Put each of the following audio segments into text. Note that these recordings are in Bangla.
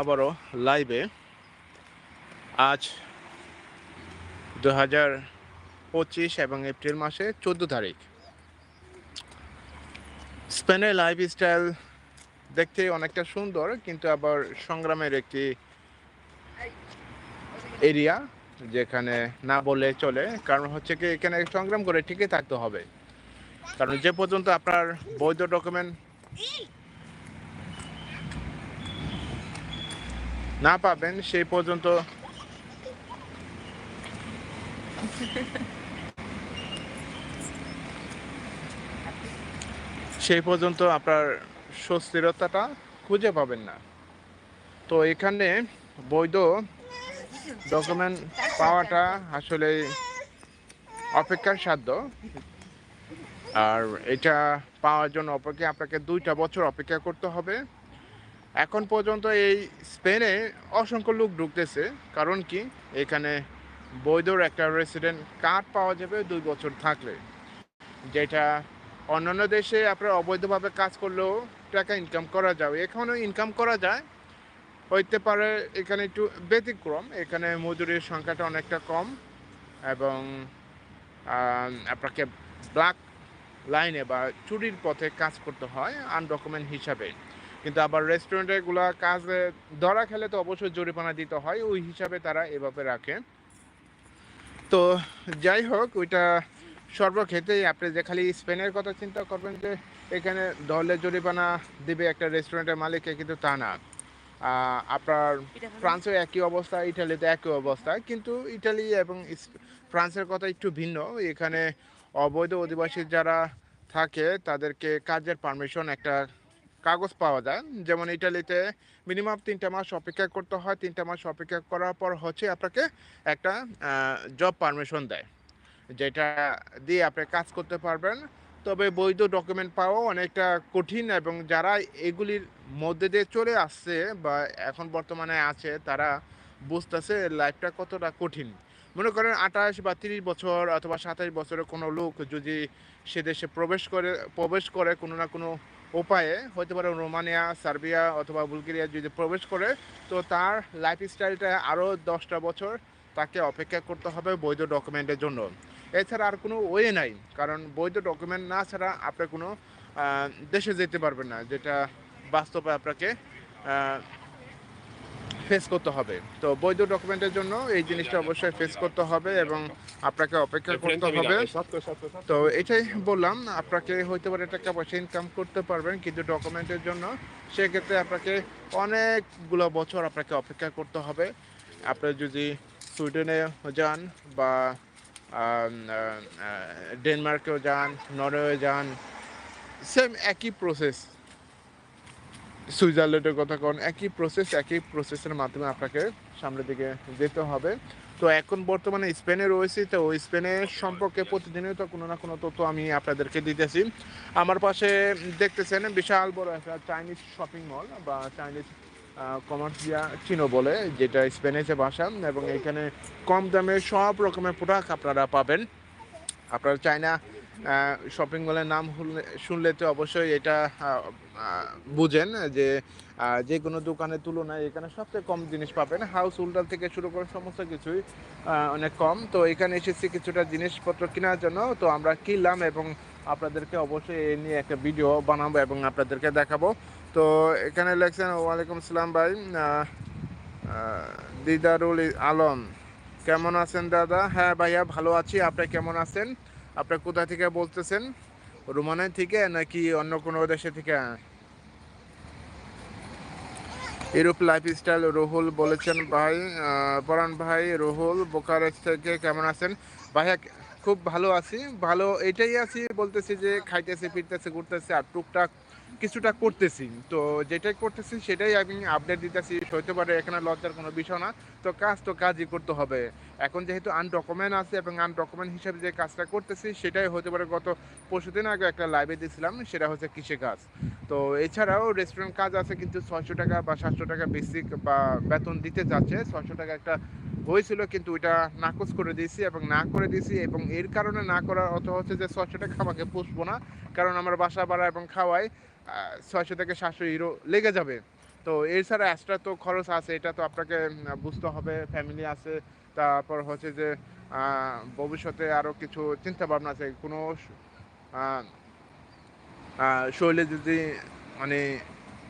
আবারও লাইভে আজ দু হাজার পঁচিশ এবং এপ্রিল মাসে চোদ্দ তারিখ। স্পেনের লাইফ স্টাইল দেখতে অনেকটা সুন্দর, কিন্তু আবার সংগ্রামের একটি এরিয়া যেখানে না বলে চলে। কারণ হচ্ছে কি, এখানে সংগ্রাম করে ঠিকই থাকতে হবে। কারণ যে পর্যন্ত আপনার বৈধ ডকুমেন্ট না পাবেন, সেই পর্যন্ত। সেই পর্যন্ত আপনার সুস্থিরতাটা খুঁজে পাবেন না। তো এখানে বৈধ ডকুমেন্ট পাওয়াটা আসলে অপেক্ষার সাধ্য। আর এটা পাওয়ার জন্য অপেক্ষা, আপনাকে দুইটা বছর অপেক্ষা করতে হবে। এখন পর্যন্ত এই স্পেনে অসংখ্য লোক ঢুকতেছে। কারণ কি? এখানে বৈধর একটা রেসিডেন্ট কার্ড পাওয়া যাবে দুই বছর থাকলে। যেটা অন্যান্য দেশে আপনার অবৈধভাবে কাজ করলেও টাকা ইনকাম করা যাবে এখানেও ইনকাম করা যায়। হইতে পারে এখানে একটু ব্যতিক্রম। এখানে মজুরির সংখ্যাটা অনেকটা কম এবং আপনাকে ব্ল্যাক লাইনে বা চুরির পথে কাজ করতে হয় আনডকুমেন্ট হিসাবে। কিন্তু আবার রেস্টুরেন্টে গুলা কাজে ধরা খেলে তো অবশ্যই জরিমানা দিতে হয় ওই হিসাবে তারা এভাবে রাখে। তো যাই হোক ওইটা সর্বক্ষেত্রেই আপনি যে খালি স্পেনের কথা চিন্তা করবেন যে এখানে ধরলে জরিমানা দিবে একটা রেস্টুরেন্টের মালিককে কিন্তু তা না। আপনার ফ্রান্সেও একই অবস্থা ইটালিতে একই অবস্থা কিন্তু ইটালি এবং ফ্রান্সের কথা একটু ভিন্ন। এখানে অবৈধ অধিবাসী যারা থাকে তাদেরকে কাজের পারমিশন একটা কাগজ পাওয়া যায়। যেমন ইটালিতে মিনিমাম তিনটা মাস অপেক্ষা করতে হয়। তিনটা মাস অপেক্ষা করার পর হচ্ছে আপনাকে একটা জব পারমিশন দেয়। যেটা দিয়ে আপনি কাজ করতে পারবেন। তবে বৈধ ডকুমেন্ট পাওয়া অনেকটা কঠিন এবং যারা এগুলির মধ্যে দিয়ে চলে আসছে বা এখন বর্তমানে আছে, তারা বুঝতেছে লাইফটা কতটা কঠিন। মনে করেন আঠাশ বা তিরিশ বছর অথবা সাতাশ বছরের কোনো লোক যদি সে দেশে প্রবেশ করে প্রবেশ করে কোনো না কোনো উপায়ে হতে পারে রোমানিয়া, সার্বিয়া অথবা বুলগেরিয়া যদি প্রবেশ করে, তো তার লাইফ স্টাইলটা আরও দশটা বছর তাকে অপেক্ষা করতে হবে বৈধ ডকুমেন্টের জন্য। এছাড়া আর কোনো ওয়ে নাই, কারণ বৈধ ডকুমেন্ট না ছাড়া আপনি কোনো দেশে যেতে পারবেন না, যেটা বাস্তবে আপনাকে ফেস করতে হবে। তো বৈধ ডকুমেন্টের জন্য এই জিনিসটা অবশ্যই ফেস করতে হবে এবং আপনাকে অপেক্ষা করতে হবে। তো এটাই বললাম আপনাকে হইতে পারে টাকা পয়সা ইনকাম করতে পারবেন কিন্তু ডকুমেন্টের জন্য সেক্ষেত্রে আপনাকে অনেকগুলো বছর আপনাকে অপেক্ষা করতে হবে। আপনি যদি সুইডেনে যান বা ডেনমার্কেও যান নরওয়ে যান সেম একই প্রসেস সুইজারল্যান্ডের কথা কোন একই প্রসেস একই প্রসেসের মাধ্যমে আপনাকে সামনের দিকে যেতে হবে। তো এখন বর্তমানে স্পেনে রয়েছি, তো ওই স্পেনের সম্পর্কে প্রতিদিনই তো কোনো না কোনো তথ্য আমি আপনাদেরকে দিতেছি। আমার পাশে দেখতেছেন বিশাল বড় একটা চাইনিজ শপিং মল বা চাইনিজ কমার্সিয়া চিনো বলে, যেটা স্পেনে যে ভাষা, এবং এখানে কম দামে সব রকমের প্রোডাক্ট আপনারা পাবেন। আপনারা চায়না শপিং মলের নাম শুনলে তো অবশ্যই এটা বুঝেন যে যে কোনো দোকানের তুলনায় এখানে সবচেয়ে কম জিনিস পাবেন। হাউস হোল্ডার থেকে শুরু করে সমস্ত কিছুই অনেক কম। তো এখানে এসেছি কিছুটা জিনিসপত্র কেনার জন্য। তো আমরা কিনলাম এবং আপনাদেরকে অবশ্যই এ নিয়ে একটা ভিডিও বানাবো এবং আপনাদেরকে দেখাবো। তো এখানে লেখছেন, ওয়ালাইকুম সালাম ভাই দিদারুল আলম। কেমন আছেন দাদা? হ্যাঁ ভাইয়া, ভালো আছি। আপনি কেমন আছেন? আপনি কোথা থেকে বলতেছেন? রোমানিয়া থেকে নাকি অন্য কোনো দেশে থেকে? ইউরোপ লাইফস্টাইল রুহুল বলেছেন ভাই পরাণ ভাই, রুহুল বোকারেস্ট থেকে কেমন আছেন? ভাইয়া খুব ভালো আছি, ভালো এটাই আছি বলতেছি যে খাইতেছি, ফিরতেছি, ঘুরতেছি, আর টুকটাক কিছুটা করতেছি। তো যেটাই করতেছি সেটাই আমি আপডেট দিতেছি হতে পারে এখানে লজ্জার কোনো বিষয় না। তো কাজ তো কাজই করতে হবে। এখন যেহেতু আনডকুমেন্ট আছে এবং আনডকুমেন্ট হিসেবে যে কাজটা করতেছি, সেটাই হতে পারে গত পরশুদিন আগে একটা লাইভে দিয়েছিলাম, সেটা হচ্ছে কৃষি কাজ। তো এছাড়াও রেস্টুরেন্ট কাজ আছে কিন্তু ছয়শো টাকা বা সাতশো টাকা বেসিক বা বেতন দিতে যাচ্ছে। ছয়শো টাকা একটা হয়েছিল কিন্তু ওইটা নাকচ করে দিয়েছি এবং না করে দিয়েছি এবং এর কারণে না করার অর্থ হচ্ছে যে ছয়শো টাকা আমাকে পুষবো না, কারণ আমার বাসা ভাড়া এবং খাওয়াই ছয়শো থেকে সাতশো ইউরো লেগে যাবে। তো এছাড়া এক্সট্রা তো খরচ আছে, এটা তো আপনাকে বুঝতে হবে ফ্যামিলি আছে তারপর হচ্ছে যে ভবিষ্যতে আরও কিছু চিন্তা ভাবনা আছে কোনো শরীরে যদি মানে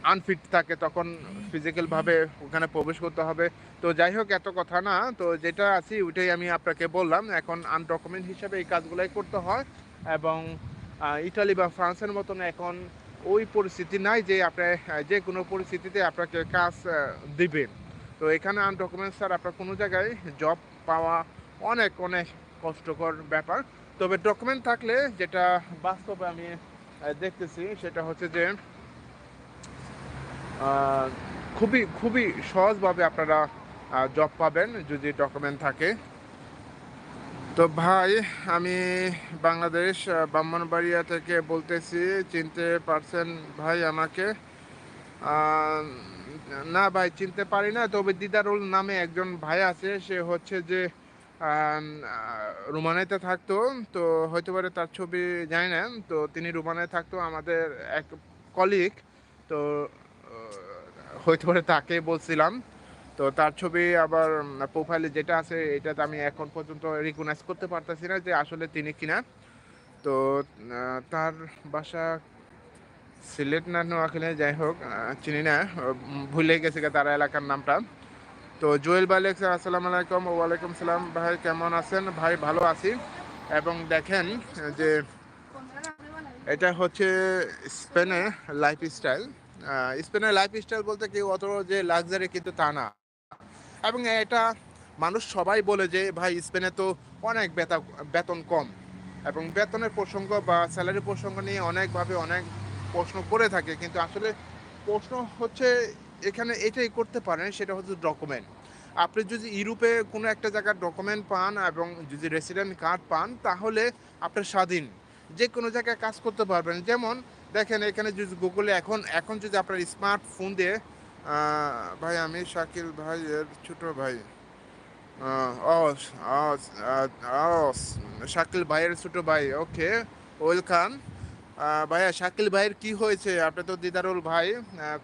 আনফিট থাকে তখন ফিজিক্যালভাবে ওখানে প্রবেশ করতে হবে। তো যাই হোক এত কথা না তো যেটা আছে ওইটাই আমি আপনাকে বললাম। এখন আনডকুমেন্ট হিসাবে এই কাজগুলাই করতে হয় এবং ইটালি বা ফ্রান্সের মতন এখন ওই পরিস্থিতি নাই যে আপনার যে কোনো পরিস্থিতিতে আপনাকে কাজ আহ, দিবে। তো এখানে আনডকুমেন্ট স্যার আপনার কোনো জায়গায় জব পাওয়া অনেক অনেক কষ্টকর ব্যাপার। তবে ডকুমেন্ট থাকলে যেটা বাস্তবে আমি দেখতেছি সেটা হচ্ছে যে খুবই খুবই সহজভাবে আপনারা জব পাবেন যদি ডকুমেন্ট থাকে। তো ভাই, আমি বাংলাদেশ ব্রাহ্মণবাড়িয়া থেকে বলতেছি, চিনতে পারছেন ভাই আমাকে। না ভাই, চিনতে পারি না। তবে দিদারুল নামে একজন ভাই আছে, সে হচ্ছে যে রোমানাইতে থাকতো। তো হয়তো পারে তার ছবি জানি না। তো তিনি রোমানায় থাকতো, আমাদের এক কলিগ। তো হয়তো পারে তাকে বলছিলাম। তো তার ছবি আবার প্রোফাইলে যেটা আছে, এটাতে আমি এখন পর্যন্ত রিকগনাইজ করতে পারতেছি না যে আসলে তিনি কিনা। তো তার বাসা সিলেট না নোয়াখালী যাই হোক চিনি না ভুলে গেছে তার এলাকার নামটা। তো জুয়েল লেখছে আসসালামু আলাইকুম ওয়ালাইকুম সালাম। ভাই, কেমন আছেন? ভাই, ভালো আছি। এবং দেখেন যে এটা হচ্ছে স্পেনে লাইফ স্টাইল স্পেনের লাইফ স্টাইল বলতে কেউ অত যে লাক্সারি কিন্তু তা না। এবং এটা মানুষ সবাই বলে যে, ভাই, স্পেনে তো অনেক বেতা, বেতন কম। এবং বেতনের প্রসঙ্গ বা স্যালারি প্রসঙ্গ নিয়ে অনেকভাবে অনেক প্রশ্ন করে থাকে, কিন্তু আসলে প্রশ্ন হচ্ছে এখানে এটাই করতে পারেন, সেটা হচ্ছে ডকুমেন্ট আপনি যদি ইউরোপে কোনো একটা জায়গার ডকুমেন্ট পান এবং যদি রেসিডেন্ট কার্ড পান, তাহলে আপনার স্বাধীন। যে কোনো জায়গায় কাজ করতে পারবেন। যেমন দেখেন, এখানে যদি গুগলে এখন এখন যদি আপনার স্মার্টফোন দিয়ে ভাই আমি শাকিল ভাই এর ছোট ভাই শাকিল ভাইয়ের ছোট ভাই ওকে ওয়েলকাম ভাইয়া, শাকিল ভাইয়ের কি হয়েছে? আপনি তো দিদারুল ভাই।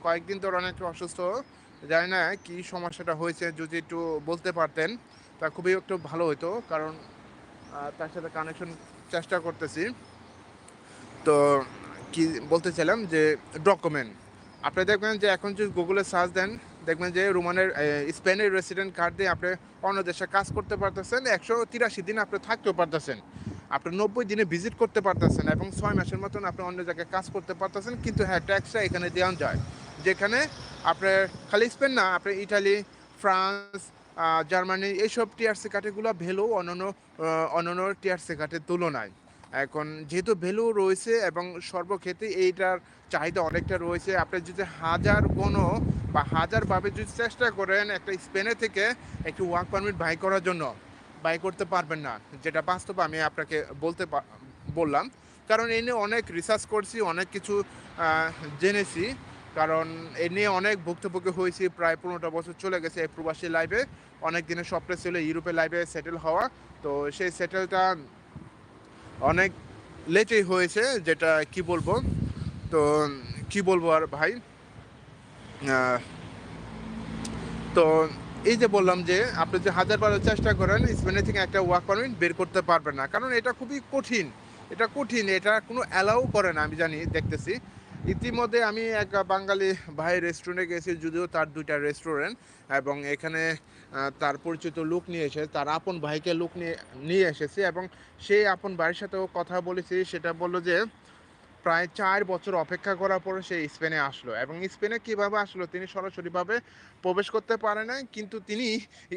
কয়েকদিন ধরে অনেক অসুস্থ। জানি না কি সমস্যাটা হয়েছে, যদি একটু বলতে পারতেন। তা খুবই একটু ভালো হতো কারণ তার সাথে কানেকশন চেষ্টা করতেছি। তো কি বলতে চাইলাম যে ডকুমেন্ট আপনি দেখবেন যে, এখন যদি গুগলে সার্চ দেন, দেখবেন যে, রোমানের স্পেনের রেসিডেন্ট কার্ড দিয়ে আপনি অন্য দেশে কাজ করতে পারতেছেন, একশো তিরাশি দিন আপনি থাকতেও পারতেছেন। আপনি নব্বই দিনে ভিজিট করতে পারতেছেন এবং ছয় মাসের মতন আপনি অন্য জায়গায় কাজ করতে পারতেছেন, কিন্তু হ্যাঁ ট্যাক্সটা এখানে দেওয়া যায়। যেখানে আপনার খালি স্পেন না আপনার ইটালি ফ্রান্স জার্মানি এইসব টিআরসি কার্ডগুলো ভ্যালু অন্যান্য অন্যান্য টিআরসি কার্ডের তুলনায়। এখন যেহেতু ভ্যালু রয়েছে এবং সর্বক্ষেত্রে এইটার চাহিদা অনেকটা রয়েছে, আপনি যদি হাজার কোনো বা হাজারভাবে যদি চেষ্টা করেন একটা স্পেনে থেকে একটি ওয়ার্ক পারমিট বাই করার জন্য বাই করতে পারবেন না। যেটা বাস্তবে আমি আপনাকে বলতে বললাম। কারণ এই নিয়ে অনেক রিসার্চ করছি, অনেক কিছু জেনেছি। কারণ এ নিয়ে অনেক ভুক্তভোগী হয়েছি। প্রায় পনেরোটা বছর চলে গেছে এই প্রবাসী লাইফে অনেক দিনের স্বপ্ন ছিল ইউরোপে লাইফে সেটেল হওয়া। তো সেই সেটেলটা অনেক লেটেই হয়েছে, যেটা কি বলব? তো কি বলব আর ভাই? তো এই যে বললাম যে আপনি যে হাজার বারো চেষ্টা করেন স্পেনে থেকে একটা ওয়ার্ক পারমিট বের করতে পারবেন না। কারণ এটা খুবই কঠিন। এটা কঠিন, এটা কোনো অ্যালাউ করে না, আমি জানি, দেখতেছি। ইতিমধ্যে আমি এক বাঙালি ভাই রেস্টুরেন্টে গেছি, যদিও তার দুইটা রেস্টুরেন্ট এবং এখানে তার পরিচিত লোক নিয়ে এসে, তার আপন ভাইকে লোক নিয়ে নিয়ে এসেছি, এবং সেই আপন ভাইয়ের সাথেও কথা বলেছি, সেটা বলল যে প্রায় চার বছর অপেক্ষা করার পরে সে স্পেনে আসলো এবং স্পেনে কীভাবে আসলো তিনি সরাসরিভাবে প্রবেশ করতে পারে না কিন্তু তিনি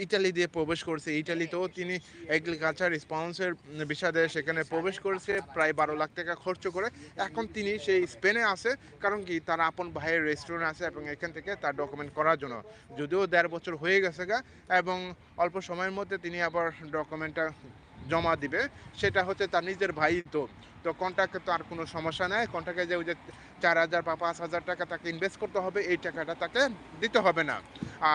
ইটালি দিয়ে প্রবেশ করছে। ইটালিতেও তিনি এগ্রিকালচার রেসপন্সের বিষয়ে সেখানে প্রবেশ করেছে, প্রায় বারো লাখ টাকা খরচ করে। এখন তিনি সেই স্পেনে আছে, কারণ কি তার আপন ভাইয়ের রেস্টুরেন্ট আছে এবং এখান থেকে তার ডকুমেন্ট করার জন্য। যদিও দেড় বছর হয়ে গেছে গা, এবং অল্প সময়ের মধ্যে তিনি আবার ডকুমেন্টটা জমা দিবে, সেটা হচ্ছে তার নিজের ভাই তো তো কন্ট্রাক্টে তো আর কোনো সমস্যা নেই। কন্ট্রাক্টে যে ওই যে চার হাজার বা পাঁচ হাজার টাকা তাকে ইনভেস্ট করতে হবে, এই টাকাটা তাকে দিতে হবে না।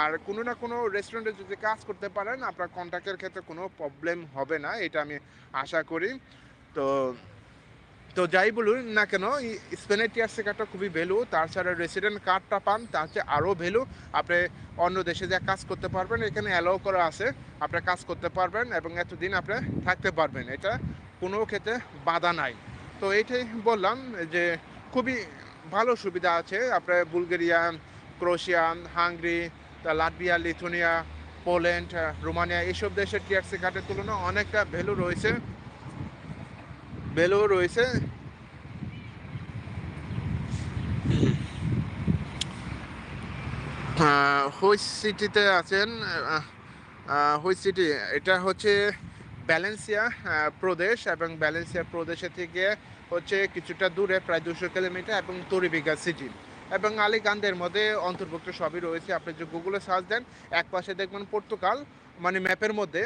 আর কোনো না কোনো রেস্টুরেন্টে যদি কাজ করতে পারেন, আপনার কন্ট্রাক্টের ক্ষেত্রে কোনো প্রবলেম হবে না, এটা আমি আশা করি। তো তো যাই বলুন না কেন স্পেনের টিআরসি কার্ডটা খুবই ভ্যালু তাছাড়া রেসিডেন্ট কার্ডটা পান, তার হচ্ছে আরও ভ্যালু আপনি অন্য দেশে যা কাজ করতে পারবেন, এখানে অ্যালাউ করা আছে, আপনি কাজ করতে পারবেন এবং এতদিন আপনি থাকতে পারবেন, এটা কোনো ক্ষেত্রে বাধা নাই। তো এইটাই বললাম যে খুবই ভালো সুবিধা আছে আপনার Bulgaria Croatia Hungary Latvia, Lithuania, Poland, Romania, এইসব দেশের টিআরসি কার্ডের তুলনায় অনেকটা ভ্যালু রয়েছে। ভ্যালু রয়েছে। হুইচ সিটিতে আছেন হুইচ সিটি, এটা হচ্ছে ব্যালেন্সিয়া প্রদেশ এবং ব্যালেন্সিয়া প্রদেশে থেকে হচ্ছে কিছুটা দূরে, প্রায় দুশো কিলোমিটার এবং তরিবিঘা সিটি। এবং আলিকান্দের মধ্যে অন্তর্ভুক্ত সবই রয়েছে, আপনি যে গুগলে সার্চ দেন, এক পাশে দেখবেন পর্তুগাল মানে ম্যাপের মধ্যে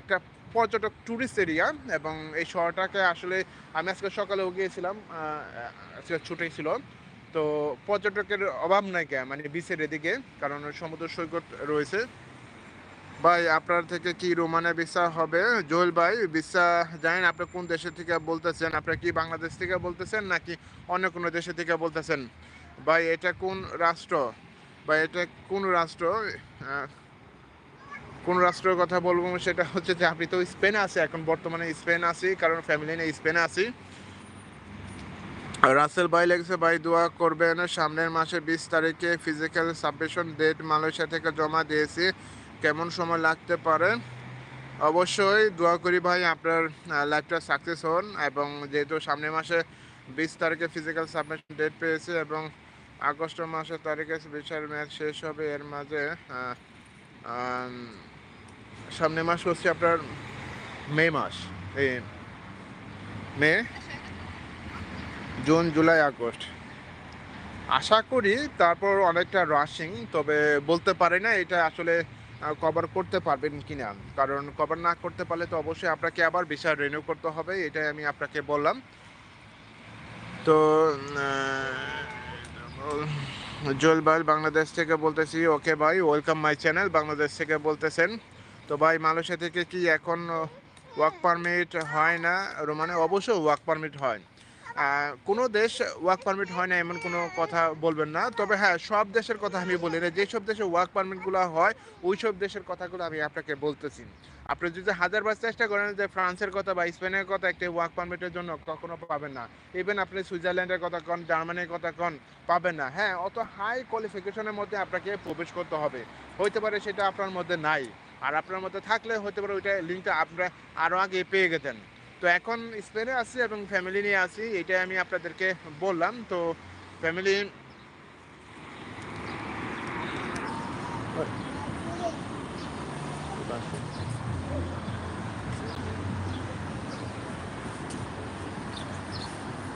একটা পর্যটক ট্যুরিস্ট এরিয়া এবং এই শহরটাকে আসলে আমি আজকে সকালেও গিয়েছিলাম আজকে ছিল। তো পর্যটকের অভাব নাই কে মানে বিচের এদিকে, কারণ সমুদ্র সৈকত রয়েছে। ভাই, আপনার থেকে কি রোমানে ভিসা হবে? জোয়েল ভাই ভিসা জানেন আপনি কোন দেশের থেকে বলতেছেন? আপনি কি বাংলাদেশ থেকে বলতেছেন, নাকি অন্য কোনো দেশের থেকে বলতেছেন? ভাই, এটা কোন রাষ্ট্র? বা এটা কোন রাষ্ট্র? কোন রাষ্ট্রের কথা বলব সেটা হচ্ছে যে আপনি তো স্পেনে আছে, এখন বর্তমানে স্পেন আছি, কারণ ফ্যামিলি নিয়ে স্পেনে আছি। রাসেল ভাই লেগেছে, ভাই দোয়া করবেন, সামনের মাসে বিশ তারিখে ফিজিক্যাল সাবমিশন ডেট মালয়েশিয়া থেকে জমা দিয়েছি, কেমন সময় লাগতে পারে? অবশ্যই দোয়া করি ভাই, আপনার লাইফটা সাকসেস হন, এবং যেহেতু সামনের মাসে বিশ তারিখে ফিজিক্যাল সাবমিশন ডেট পেয়েছি, এবং আগস্ট মাসের তারিখে বিচার ম্যাচ শেষ হবে, এর মাঝে সামনের মাস হচ্ছে আপনার মে মাস, এই মে, জুন, জুলাই, আগস্ট। আশা করি তারপর অনেকটা রাশিং তবে বলতে পারি না এটা আসলে কভার করতে পারবেন কি না কারণ কভার না করতে পারলে তো অবশ্যই আপনাকে আবার বিষয় রিনিউ করতে হবে, এটাই আমি আপনাকে বললাম। তো জল ভাই বাংলাদেশ থেকে বলতেছি ওকে ভাই ওয়েলকাম মাই চ্যানেল বাংলাদেশ থেকে বলতেছেন। তো ভাই মালয়েশিয়া থেকে কি এখন ওয়ার্ক পারমিট হয় না? রোমানে অবশ্যই ওয়ার্ক পারমিট হয়। কোনো দেশ ওয়ার্ক পারমিট হয় না এমন কোনো কথা বলবেন না। তবে হ্যাঁ সব দেশের কথা আমি বলি না। যেসব দেশে ওয়ার্ক পারমিটগুলো হয় ওই সব দেশের কথাগুলো আমি আপনাকে বলতেছি। আপনি যদি হাজারবার চেষ্টা করেন যে ফ্রান্সের কথা বা স্পেনের কথা একটা ওয়ার্ক পারমিটের জন্য, কখনো পাবেন না। ইভেন আপনি সুইজারল্যান্ডের কথা কন, জার্মানির কথা কন, পাবেন না। হ্যাঁ অত হাই কোয়ালিফিকেশনের মধ্যে আপনাকে প্রবেশ করতে হবে। হইতে পারে সেটা আপনার মধ্যে নাই। আর আপনার মতো থাকলে হতে পারে ওইটা লিঙ্কটা আপনারা আরও আগে পেয়ে গেতেন। তো এখন স্পেনে আছি এবং ফ্যামিলি নিয়ে আসি এটাই আমি আপনাদেরকে বললাম। তো ফ্যামিলি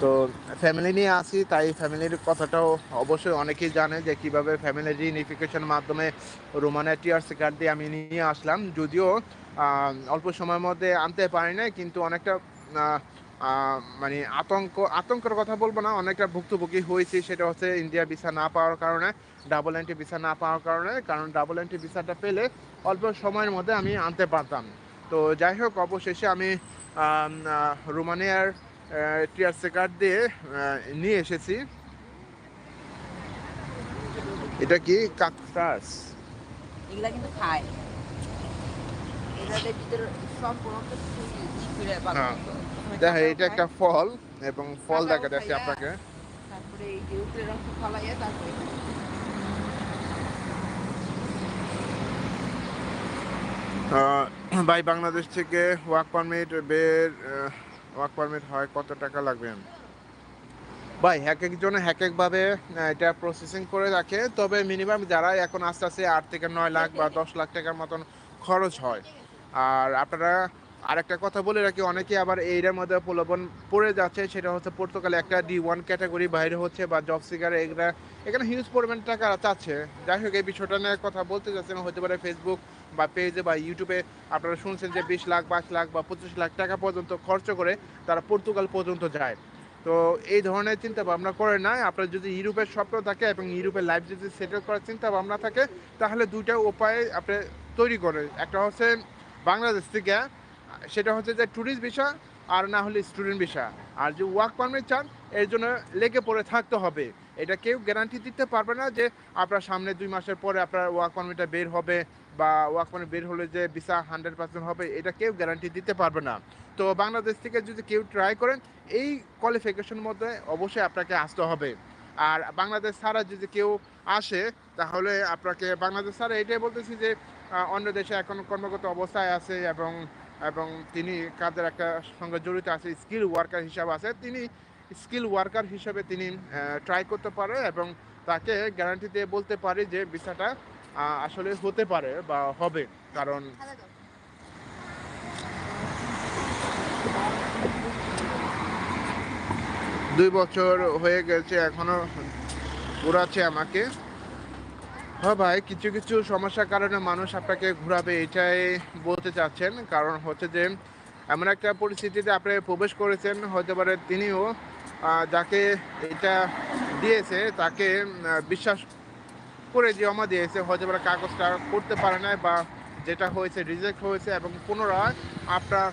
তো ফ্যামিলি নিয়ে আসি তাই ফ্যামিলির কথাটাও অবশ্যই অনেকেই জানে যে কীভাবে ফ্যামিলি রিউনিফিকেশন মাধ্যমে রোমানের টিআরসি কার্ড দিয়ে আমি নিয়ে আসলাম। যদিও অল্প সময়ের মধ্যে আনতে পারি না কিন্তু অনেকটা মানে আতঙ্ক আতঙ্কের কথা বলব না অনেকটা ভুক্তভোগী হয়েছি। সেটা হচ্ছে ইন্ডিয়া ভিসা না পাওয়ার কারণে ডাবল এন্ট্রি ভিসা না পাওয়ার কারণে কারণ ডাবল এন্ট্রি ভিসাটা পেলে অল্প সময়ের মধ্যে আমি আনতে পারতাম। তো যাই হোক অবশেষে আম, রোমানিয়ার টিআরসি কার্ড দিয়ে নিয়ে এসেছি। এটা কি? কাকটাস। এগুলা কিন্তু খায়। হ্যাঁ। দেখা এটা একটা ফল এবং ফল দেখা যাচ্ছে আপনাকে। তারপরে এই যে উপরের অংশ ফালাইয়া তারপরে আহ, ভাই বাংলাদেশ থেকে ওয়ার্ক পারমিট বের ওয়ার্ক পারমিট হয়, কত টাকা লাগবে? ভাই এক একজনে এক একভাবে এটা প্রসেসিং করে রাখে। তবে মিনিমাম যারা এখন আস্তে আস্তে আট থেকে নয় লাখ বা দশ লাখ টাকার মতন খরচ হয়। আর আপনারা আরেকটা কথা বলে রাখি, অনেকে আবার এইটার মধ্যে প্রলোভন পড়ে যাচ্ছে। সেটা হচ্ছে পর্তুগালে একটা ডি ওয়ান ক্যাটাগরি বাইরে হচ্ছে বা জব সিকার এগুলা এখানে হিউজ পরিমাণ টাকা চাচ্ছে। যাই হোক, এই বিষয়টা নিয়ে কথা বলতে চাচ্ছেন হতে পারে ফেসবুক বা পেজে বা ইউটিউবে আপনারা শুনছেন যে বিশ লাখ, বাইশ লাখ বা পঁচিশ লাখ টাকা পর্যন্ত খরচ করে তারা পর্তুগাল পর্যন্ত যায়। তো এই ধরনের চিন্তা ভাবনা করে না। আপনার যদি ইউরোপের স্বপ্ন থাকে এবং ইউরোপের লাইফ যদি সেটেল করার চিন্তা ভাবনা থাকে, তাহলে দুইটা উপায় আপনি তৈরি করে একটা হচ্ছে বাংলাদেশ থেকে, সেটা হচ্ছে যে ট্যুরিস্ট ভিসা আর না হলে স্টুডেন্ট ভিসা আর যে ওয়ার্ক পারমিট চান, এর জন্য লেগে পড়ে থাকতে হবে। এটা কেউ গ্যারান্টি দিতে পারবে না যে আপনার সামনে দুই মাসের পরে আপনার ওয়ার্ক পারমিটটা বের হবে। বা ওয়ার্ক পারমিট বের হলে যে ভিসা হান্ড্রেড পার্সেন্ট হবে, এটা কেউ গ্যারান্টি দিতে পারবে না। তো বাংলাদেশ থেকে যদি কেউ ট্রাই করেন, এই কোয়ালিফিকেশন মধ্যে অবশ্যই আপনাকে আসতে হবে। আর বাংলাদেশ ছাড়া যদি কেউ আসে, তাহলে আপনাকে, বাংলাদেশ ছাড়া এটাই বলতেছি যে অন্য দেশে এখন কর্মগত অবস্থায় আছে এবং এবং তিনি কাজের একটা সঙ্গে জড়িত আছে স্কিল ওয়ার্কার হিসাবে আছে। তিনি স্কিল ওয়ার্কার হিসাবে তিনি ট্রাই করতে পারে এবং তাকে গ্যারান্টি দিয়ে বলতে পারে যে, ভিসাটা আসলে হতে পারে বা হবে, কারণ দুই বছর হয়ে গেছে, এখনও ঘোরাচ্ছে আমাকে। হ্যাঁ ভাই, কিছু কিছু সমস্যার কারণে মানুষ আপনাকে ঘোরাবে, এটাই বলতে চাচ্ছেন। কারণ হচ্ছে যে, এমন একটা পরিস্থিতিতে আপনি প্রবেশ করেছেন, হতে পারে তিনিও যাকে এটা দিয়েছে, তাকে বিশ্বাস করে জমা দিয়েছে হতে পারে কাগজটা করতে পারে না বা যেটা হয়েছে রিজেক্ট হয়েছে এবং পুনরায় আপনার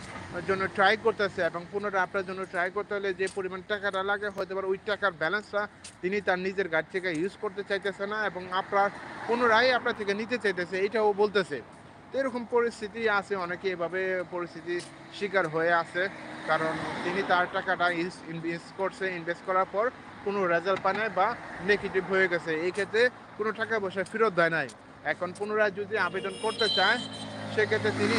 জন্য ট্রাই করতেছে এবং পুনরায় আপনার জন্য ট্রাই করতে হলে যে পরিমাণ টাকাটা লাগে, হয়তো ওই টাকার ব্যালেন্সটা তিনি তার নিজের গাড়ি থেকে ইউজ করতে চাইতেছে না এবং আপনার পুনরায় আপনার থেকে নিতে চাইতেছে, এটাও বলতেছে। এরকম পরিস্থিতি আছে, অনেকে এভাবে পরিস্থিতি শিকার হয়ে আছে। কারণ তিনি তার টাকাটা ইনভেস্ট করছে ইনভেস্ট করার পর কোনো রেজাল্ট পায় নাই বা নেগেটিভ হয়ে গেছে। এই ক্ষেত্রে কোনো টাকা পয়সা ফেরত দেয় নাই। এখন পুনরায় যদি আবেদন করতে চায় সেক্ষেত্রে তিনি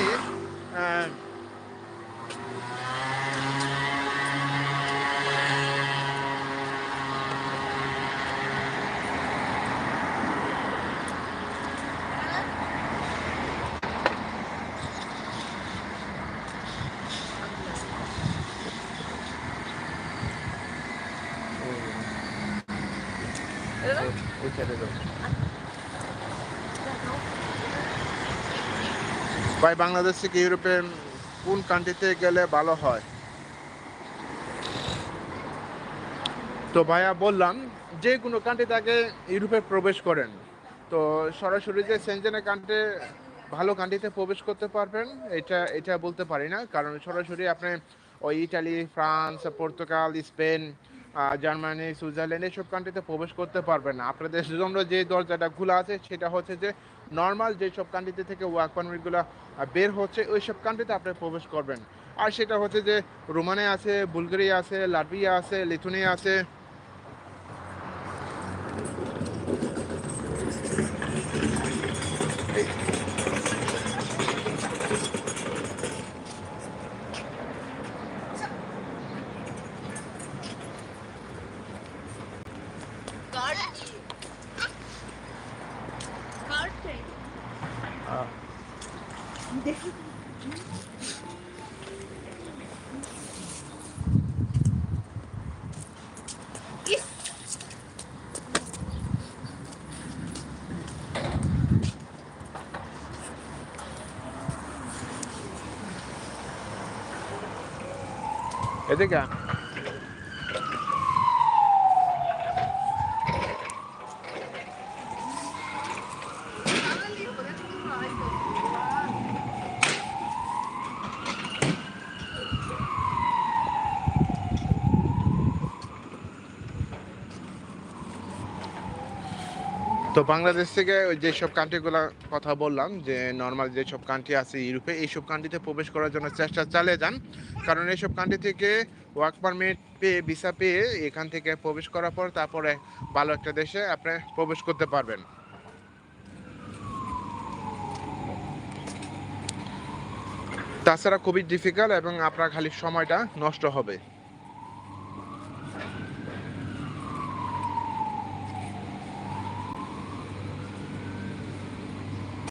ভাই, বাংলাদেশ থেকে ইউরোপে কোন কান্ট্রিতে গেলে ভালো হয়? তো ভাইয়া, বললাম, যে কোনো কান্ট্রি তাকে ইউরোপে প্রবেশ করেন। তো সরাসরি যে সেনজেনের কান্ট্রি ভালো কান্ট্রিতে প্রবেশ করতে পারবেন, এটা এটা বলতে পারি না। কারণ সরাসরি আপনি ওই Italy France Portugal Spain Germany, Switzerland এইসব কান্ট্রিতে প্রবেশ করতে পারবেন না। আপনাদের জন্য যে দরজাটা খোলা আছে, সেটা হচ্ছে যে নর্মাল যেসব কান্ট্রিতে থেকে ওয়ার্ক পারমিটগুলো বের হচ্ছে ওই সব কান্ট্রিতে আপনি প্রবেশ করবেন। আর সেটা হচ্ছে যে রোমানে আছে, বুলগেরিয়া আছে, লাটভিয়া আছে, লিথুনিয়া আছে এদিকে তো বাংলাদেশ থেকে ওই যেসব কান্ট্রিগুলোর কথা বললাম, যে নর্মাল যেসব কান্ট্রি আছে ইউরোপে, এইসব কান্ট্রিতে প্রবেশ করার জন্য চেষ্টা চালিয়ে যান। কারণ এইসব কান্ট্রি থেকে ওয়ার্ক পারমিট পেয়ে ভিসা পেয়ে এখান থেকে প্রবেশ করার পর তারপরে ভালো একটা দেশে আপনি প্রবেশ করতে পারবেন। তাছাড়া খুবই ডিফিকাল্ট এবং আপনার খালি সময়টা নষ্ট হবে।